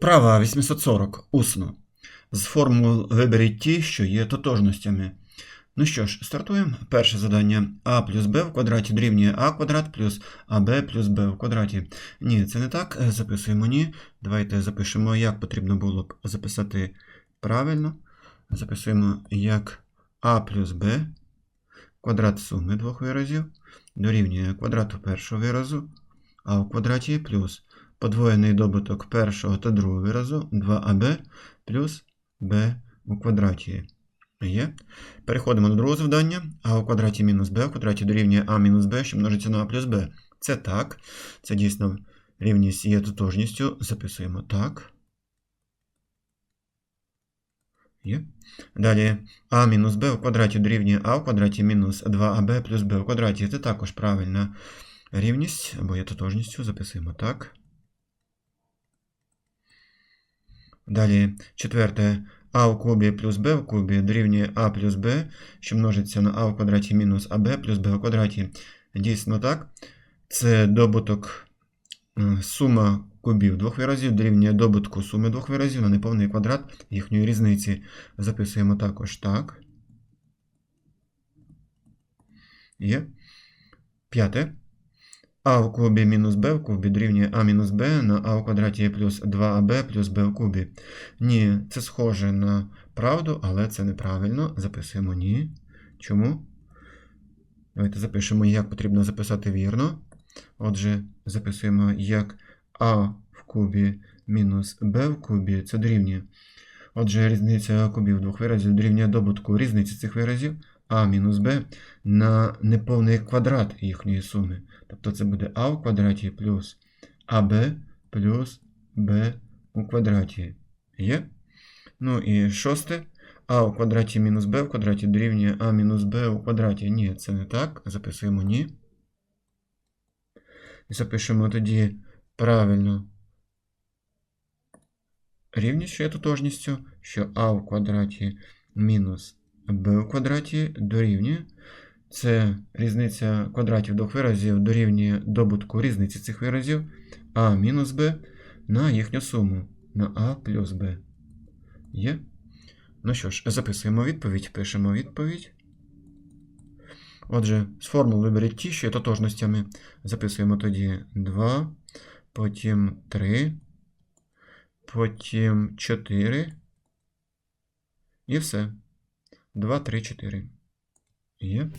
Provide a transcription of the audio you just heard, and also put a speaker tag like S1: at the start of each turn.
S1: Вправа 840. Усно. З формул виберіть ті, що є тотожностями. Ну що ж, стартуємо. Перше завдання а плюс b в квадраті дорівнює а квадрат плюс аб плюс b в квадраті. Ні, це не так. Записуємо ні. Давайте запишемо, як потрібно було б записати правильно. Записуємо як а плюс b квадрат суми двох виразів дорівнює квадрату першого виразу, а в квадраті плюс подвоєний добуток першого та другого виразу 2аб плюс b у квадраті. Є. Переходимо до другого завдання. А у квадраті мінус b в квадраті дорівнює а мінус b, що множиться на а плюс b. Це так. Це дійсно рівність є тотожністю. Записуємо так. Є. Далі а мінус b в квадраті дорівнює а в квадраті мінус 2аб плюс b в квадраті. Це також правильна рівність, або є тотожністю. Записуємо так. Далі четверте. а в кубі плюс b в кубі дорівнює а плюс b, що множиться на а в квадраті мінус аб плюс b в квадраті. Дійсно так. Це добуток е, сума кубів двох виразів дорівнює добутку суми двох виразів на неповний квадрат їхньої різниці. Записуємо також так. Є. П'яте. А в кубі мінус b в кубі дорівнює а мінус b на а в квадраті плюс 2аб плюс b в кубі. Ні, це схоже на правду, але це неправильно. Записуємо ні. Чому? Давайте запишемо, як потрібно записати вірно. Отже, записуємо як а в кубі мінус b в кубі це дорівнює. Отже, різниця кубів двох виразів дорівнює добутку різниці цих виразів а мінус b на неповний квадрат їхньої суми. Тобто це буде а в квадраті плюс аб плюс b у квадраті. Є? Ну і шосте. А у квадраті мінус b в квадраті дорівнює а мінус b у квадраті. Ні, це не так. Записуємо ні. І запишемо тоді правильно рівність, що є тотожністю, що а в квадраті мінус b в квадраті дорівнює. Це різниця квадратів двох виразів дорівнює добутку різниці цих виразів а мінус b на їхню суму на а плюс b. Є? Ну що ж, записуємо відповідь, пишемо відповідь. Отже, з формул виберіть ті, що є тотожностями. Записуємо тоді 2, потім 3, потім 4. І все. 2, 3, 4. Є.